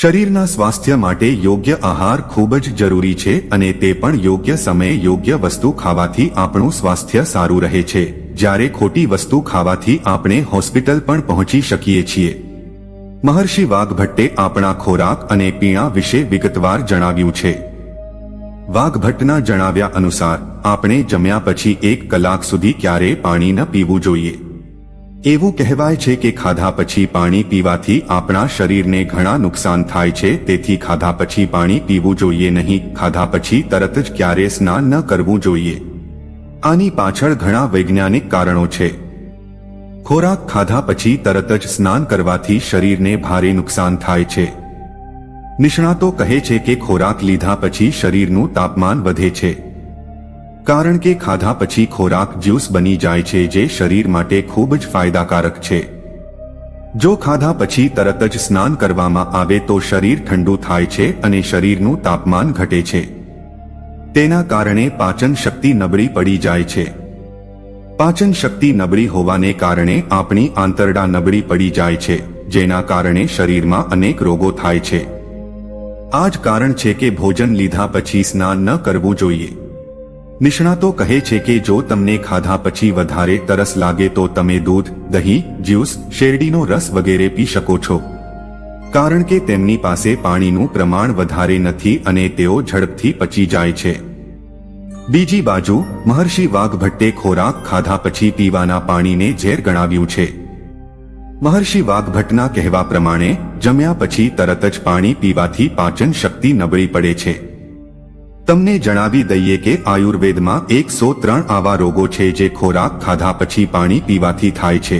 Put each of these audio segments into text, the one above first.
શરીરના સ્વાસ્થ્ય માટે યોગ્ય આહાર ખૂબ જ જરૂરી છે અને તે પણ યોગ્ય સમયે યોગ્ય વસ્તુ ખાવાથી આપણું સ્વાસ્થ્ય સારું રહે છે. જ્યારે ખોટી વસ્તુ ખાવાથી આપણે હોસ્પિટલ પણ પહોંચી શકીએ છીએ. મહર્ષિ વાઘભટ્ટે આપણા ખોરાક અને પીણા વિશે વિગતવાર જણાવ્યું છે. વાઘભટ્ટના જણાવ્યા અનુસાર, આપણે જમ્યા પછી એક કલાક સુધી ક્યારેય પાણી ન પીવું જોઈએ. એવું કહેવાય છે કે ખાધા પછી પાણી પીવાથી આપણા શરીરને ઘણા નુકસાન થાય છે, તેથી ખાધા પછી પાણી પીવું જોઈએ નહીં, ખાધા પછી તરત જ ક્યારે સ્નાન ન કરવું જોઈએ. આની પાછળ ઘણા વૈજ્ઞાનિક કારણો છે. ખોરાક ખાધા પછી તરત જ સ્નાન કરવાથી શરીરને ભારે નુકસાન થાય છે. નિષ્ણાતો કહે છે કે ખોરાક લીધા પછી શરીરનું તાપમાન વધે છે. કારણ કે ખાધા પછી ખોરાક જ્યુસ બની જાય છે જે શરીર માટે ખૂબ જ ફાયદાકારક છે. જો ખાધા પછી તરત જ સ્નાન કરવામાં આવે તો શરીર ઠંડુ થાય છે અને શરીરનું તાપમાન ઘટે છે. તેના કારણે પાચન શક્તિ નબળી પડી જાય છે. પાચન શક્તિ નબળી હોવાને કારણે આપણી આંતરડા નબળી પડી જાય છે, જેના કારણે શરીરમાં અનેક રોગો થાય છે. આ જ કારણ છે કે ભોજન લીધા પછી સ્નાન ન કરવું જોઈએ. નિષ્ણાતો કહે છે કે જો તમને ખાધા પછી વધારે તરસ લાગે તો તમે દૂધ, દહીં, જ્યુસ, શેરડીનો રસ વગેરે પી શકો છો. કારણ કે તેમની પાસે પાણીનું પ્રમાણ વધારે નથી અને તેઓ ઝડપથી પચી જાય છે. બીજી બાજુ, મહર્ષિ વાઘભટ્ટે ખોરાક ખાધા પછી પીવાના પાણીને ઝેર ગણાવ્યું છે. મહર્ષિ વાઘભટ્ટના કહેવા પ્રમાણે, જમ્યા પછી તરત જ પાણી પીવાથી પાચન શક્તિ નબળી પડે છે. તમને જણાવી દઈએ કે આયુર્વેદમાં એકસો ત્રણ આવા રોગો છે જે ખોરાક ખાધા પછી પાણી પીવાથી થાય છે.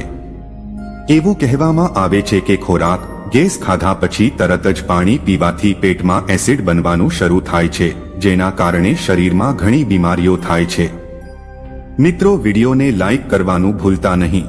એવું કહેવામાં આવે છે કે ખોરાક, ગેસ ખાધા પછી તરત જ પાણી પીવાથી પેટમાં એસિડ બનવાનું શરૂ થાય છે, જેના કારણે શરીરમાં ઘણી બીમારીઓ થાય છે. મિત્રો, વિડીયોને લાઇક કરવાનું ભૂલતા નહીં.